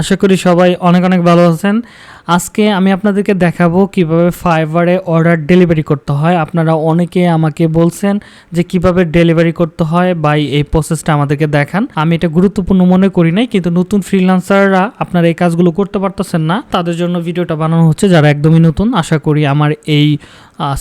আশা করি সবাই অনেক অনেক ভালো আছেন। আজকে আমি আপনাদেরকে দেখাবো কীভাবে ফাইবারে অর্ডার ডেলিভারি করতে হয়। আপনারা অনেকে আমাকে বলছেন যে কীভাবে ডেলিভারি করতে হয় বা এই প্রসেসটা আমাদেরকে দেখান। আমি এটা গুরুত্বপূর্ণ মনে করি নাই, কিন্তু নতুন ফ্রিল্যান্সাররা আপনারা এই কাজগুলো করতে পারতেছেন না। তাদের জন্য ভিডিওটা বানানো হচ্ছে যারা একদমই নতুন। আশা করি আমার এই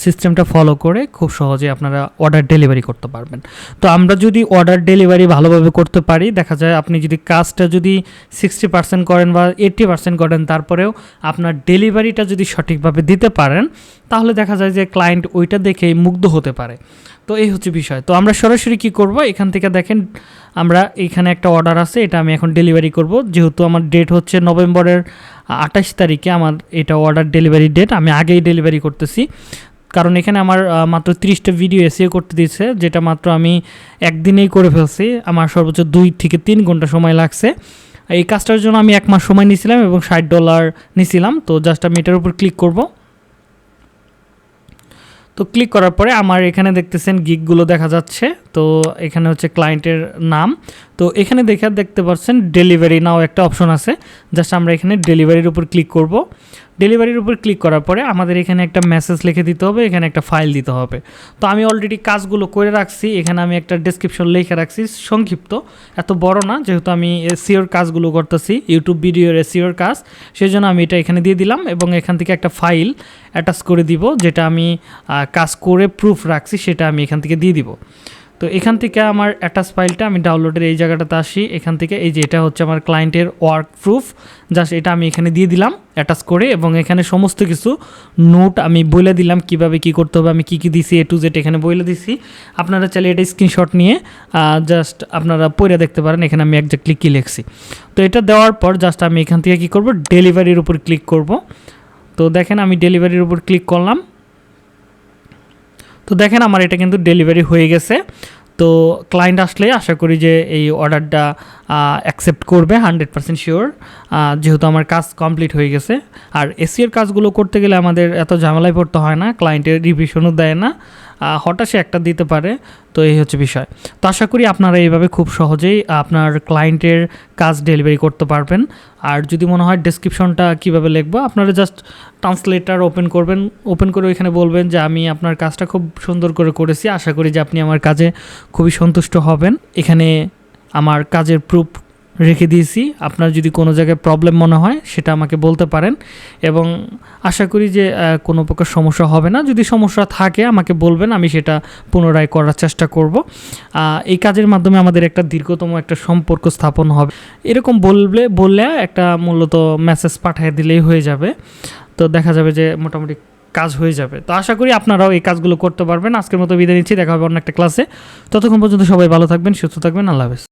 সিস্টেমটা ফলো করে খুব সহজে আপনারা অর্ডার ডেলিভারি করতে পারবেন। তো আমরা যদি অর্ডার ডেলিভারি ভালোভাবে করতে পারি, দেখা যায় আপনি যদি কাজটা যদি সিক্সটি পার্সেন্ট করেন বা এইট্টি পার্সেন্ট করেন, তারপরেও আপনার ডেলিভারিটা যদি সঠিকভাবে দিতে পারেন, তাহলে দেখা যায় যে ক্লায়েন্ট ওইটা দেখেই মুগ্ধ হতে পারে। তো এই হচ্ছে বিষয়। তো আমরা সরাসরি কি করব? এখান থেকে দেখেন, আমরা এখানে একটা অর্ডার আছে, এটা আমি এখন ডেলিভারি করব। যেহেতু আমার ডেট হচ্ছে নভেম্বরের আঠাশ তারিখে আমার এটা অর্ডার ডেলিভারি ডেট আমি আগেই ডেলিভারি করতেছি। কারণ এখানে আমার মাত্র তিরিশটা ভিডিও এসিও করতে দিয়েছে, যেটা মাত্র আমি একদিনেই করে ফেলছি। আমার সর্বোচ্চ দুই থেকে তিন ঘণ্টা সময় লাগছে। এই কাজটার জন্য আমি এক মাস সময় নিয়েছিলাম এবং ষাট ডলার নিয়েছিলাম। তো জাস্ট আমি এটার উপর ক্লিক করব। তো ক্লিক করার পরে আমার এখানে দেখতেছেন গিকগুলো দেখা যাচ্ছে। তো এখানে হচ্ছে ক্লায়েন্টের নাম। তো এখানে দেখে দেখতে পাচ্ছেন ডেলিভারি নাও একটা অপশন আছে। জাস্ট আমরা এখানে ডেলিভারির উপর ক্লিক করব। ডেলিভারির উপর ক্লিক করার পরে আমাদের এখানে একটা মেসেজ লিখে দিতে হবে, এখানে একটা ফাইল দিতে হবে। তো আমি অলরেডি কাজগুলো করে রাখছি, এখানে আমি একটা ডেসক্রিপশন লিখে রাখছি, সংক্ষিপ্ত। এত বড় না, যেহেতু আমি এসিওর কাজগুলো করতেছি ইউটিউব ভিডিওর এসিওর কাজ সেই জন্য আমি এটা এখানে দিয়ে দিলাম এবং এখান থেকে একটা ফাইল অ্যাটাচ করে দিব, যেটা আমি কাজ করে প্রুফ রাখছি, সেটা আমি এখান থেকে দিয়ে দিব। তো এখান থেকে আমার অ্যাটাচ ফাইলটা আমি ডাউনলোডের এই জায়গাটাতে আসি। এখান থেকে এই যে এটা হচ্ছে আমার ক্লায়েন্টের ওয়ার্ক প্রুফ জাস্ট এটা আমি এখানে দিয়ে দিলাম অ্যাটাচ করে এবং এখানে সমস্ত কিছু নোট আমি বলে দিলাম, কীভাবে কি করতে হবে, আমি কি কি দিছি এ টু জেড এখানে বলে দিছি। আপনারা চাইলে এটা স্ক্রিনশট নিয়ে জাস্ট আপনারা পড়ে দেখতে পারেন, এখানে আমি একজাক্টলি কী লিখছি। তো এটা দেওয়ার পর জাস্ট আমি এখান থেকে কি করব ডেলিভারির উপর ক্লিক করব। তো দেখেন আমি ডেলিভারির উপর ক্লিক করলাম। তো দেখেন আমার এটা কিন্তু ডেলিভারি হয়ে গেছে। তো ক্লায়েন্ট আসলে আশা করি যে এই অর্ডারটা অ্যাকসেপ্ট করবে হান্ড্রেড পার্সেন্ট শিওর যেহেতু আমার কাজ কমপ্লিট হয়ে গেছে। আর এসির কাজগুলো করতে গেলে আমাদের এত ঝামেলায় পড়তে হয় না ক্লায়েন্টের রিভিশনও দেয় না। হঠাৎ একটা দিতে পারে। তো এই হচ্ছে বিষয়। তো আশা করি আপনারা এইভাবে খুব সহজেই আপনার ক্লায়েন্টের কাজ ডেলিভারি করতে পারবেন। আর যদি মনে হয় ডেসক্রিপশনটা কীভাবে লিখব, আপনারা জাস্ট ট্রান্সলেটার ওপেন করবেন। ওপেন করে ওইখানে বলবেন যে, আমি আপনার কাজটা খুব সুন্দর করে করেছি। আশা করি যে আপনি আমার কাজে খুবই সন্তুষ্ট হবেন। এখানে আমার কাজের প্রুফ রেখে দিয়েছি। আপনার যদি কোনো জায়গায় প্রবলেম মনে হয়, সেটা আমাকে বলতে পারেন। এবং আশা করি যে কোনো প্রকার সমস্যা হবে না। যদি সমস্যা থাকে, আমাকে বলবেন, আমি সেটা পুনরায় করার চেষ্টা করব। এই কাজের মাধ্যমে আমাদের একটা দীর্ঘতম একটা সম্পর্ক স্থাপন হবে। এরকম বললে বললে একটা মূলত মেসেজ পাঠিয়ে দিলেই হয়ে যাবে। তো দেখা যাবে যে, মোটামুটি কাজ হয়ে যাবে। তো আশা করি আপনারাও এই কাজগুলো করতে পারবেন। আজকের মতো বিদায় নিচ্ছি। দেখা হবে অন্য একটা ক্লাসে ততক্ষণ পর্যন্ত সবাই ভালো থাকবেন, সুস্থ থাকবেন। আল্লাহ হাফেজ।